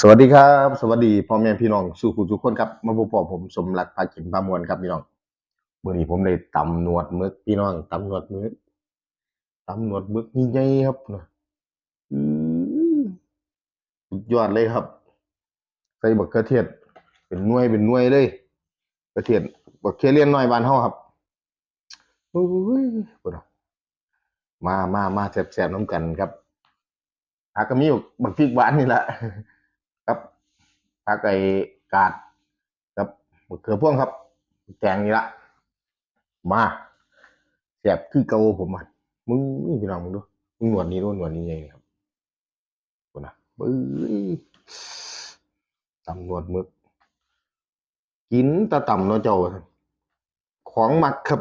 สวัสดีครับ สวัสดีพ่อแม่พี่น้องสู่ผู้ทุกคนครับมาพบกับผมสมรักพากินพามวลครับพี่น้องเมื่อนี้ผมเลยตำหนวดมึกพี่น้องตำหนวดมึกตำหนวดมึกนี่ใหญ่ครับนะอื้อสุดยอดเลยครับใส่บักเขือเทศเป็นหน่วยเป็นหน่วยเลยกระเทียมบักเขือเลียนน้อยบานเฮาครับโอ้ยพุ่นมามามาแซ่บๆน้ำกันครับหาก็มีบักพริกหวานนี่แหละ ผักไอ้กาดกับมะเขือพ่วงครับแกงนี่ละมาแสบคือเกาผมอะมึงนี่พี่น้องมึงดูมึงหนวดนี้ดูหนวดนี้ไงครับคนน่ะบื้อตำหนวดมึก กินตะต่ำเนาะเจ้าว่าซั่นของมักครับ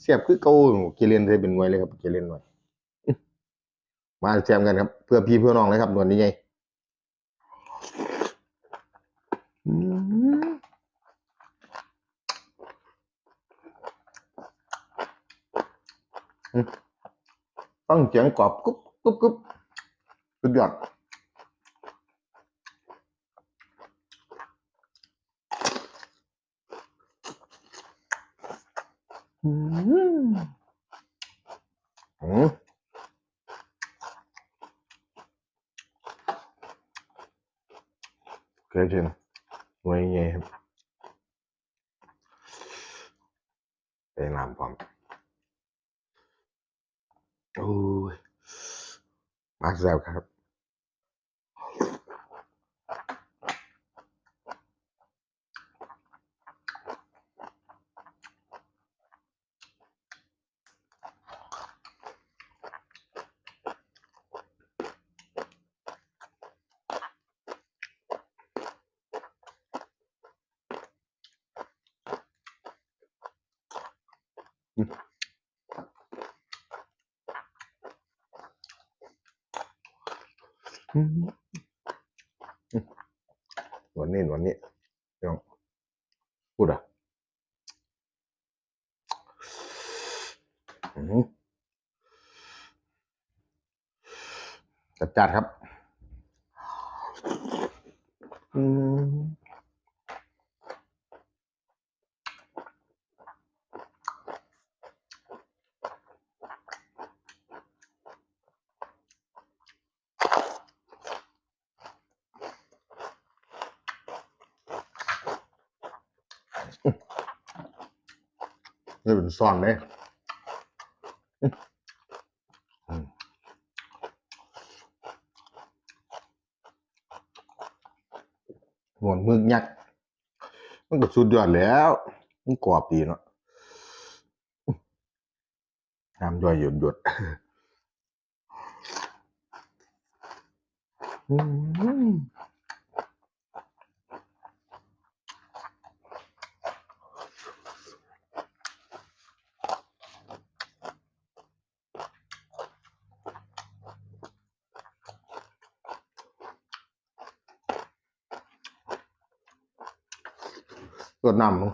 เสียบคือเกากิเลนเคยเป็นหน่วยเลยครับกิเลนหน่วยมาแจมกันครับ เพื่อพี่เพื่อน้องเลยครับหนวดนี้ไง อืมต้องเสียงกรอบกุ๊บกุ๊บกุ๊บสุดยอดอืมอืมเคยชินหน่วยไงครับไปน้ำพร้อมโอ้ยม Oh, Max out, Cap. mm รับอืมอืมวันนี้วันนี้พี่น้องพูดอะจัดจัดครับ อืม นี่เป็นซ่อนเลยหมวนมึกยักษ์มันก็สุดยอดแล้ว มันกรอบดีเนาะน้ำย่อยหยดหยดอืม ruột nằm luôn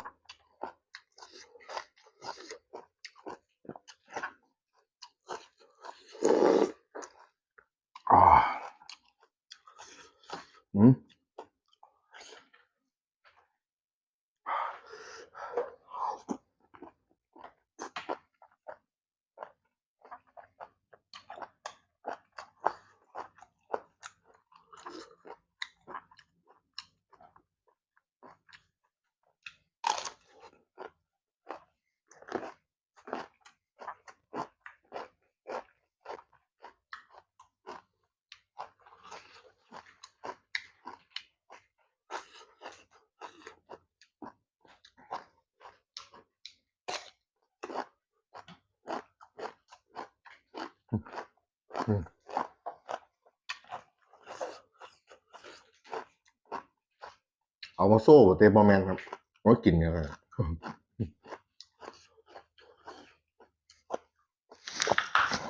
à. ừ. เอามาโซ่เตะบอแมนครับว่ากินกันเลย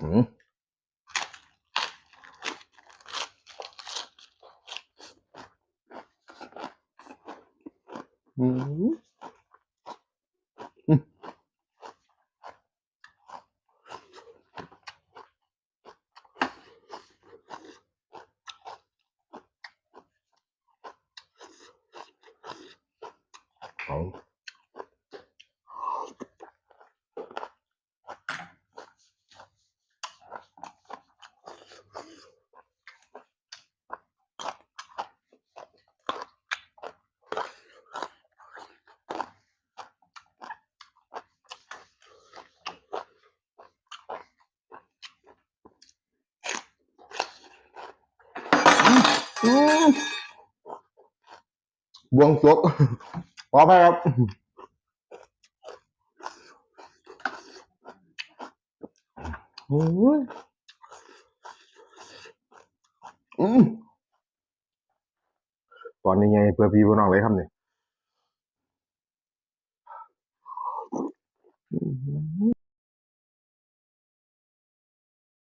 อืมอืม hậu buông xuống อภัยครับโอ้ยอืมตอนนี้ไงเพื่อพี่เพื่น้องเลยครับเนี่ย